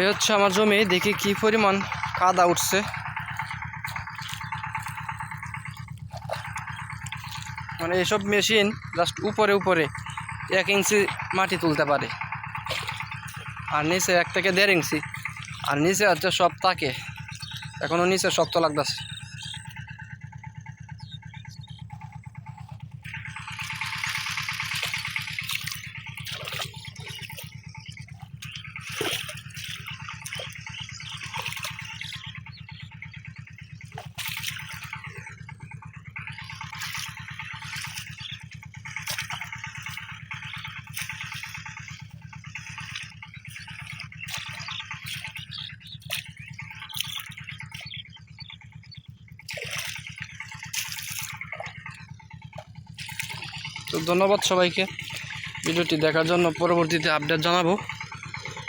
এ হচ্ছে আমার জমি, দেখি কি পরিমাণ কাদা উঠছে। মানে এসব মেশিন জাস্ট উপরে উপরে এক ইঞ্চি মাটি তুলতে পারে। আর নিচে এক থেকে দেড় ইঞ্চি, আর নিচে হচ্ছে সব তাকে। এখনও নিচে শক্ত লাগতেছে। তো ধন্যবাদ সবাইকে। ভিডিওটি দেখার জন্য পরবর্তীতে আপডেট জানাব।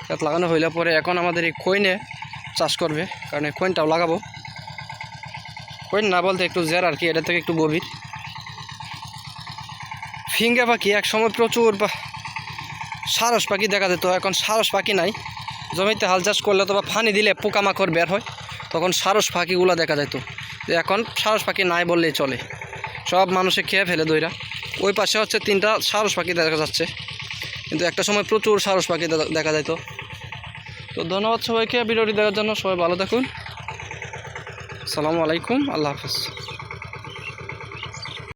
খেত লাগানো হইলে পরে এখন আমাদের এই কইনে চাষ করবে, কারণ এই কইনটাও লাগাবো। কইন না বলতে একটু জের আর কি, এটা থেকে একটু গভীর। ফিঙ্গা পাখি, এক সময় প্রচুর সারস পাখি দেখা যেত, এখন সারস পাখি নাই। জমিতে হাল চাষ করলে তো বা ফানি দিলে পোকামাকড় বের হয়, তখন সারস পাখিগুলো দেখা যেত এখন সারস পাখি নাই বললেই চলে। সব মানুষে খেয়ে ফেলে দইরা। ওই পাশে হচ্ছে তিনটা সারস পাখি দেখা যাচ্ছে। কিন্তু একটা সময় প্রচুর সারস পাখি দেখা যেত তো ধন্যবাদ সবাইকে ভিডিওটি দেখার জন্য। সবাই ভালো থাকুন। আসসালামু আলাইকুম। আল্লাহ হাফিজ।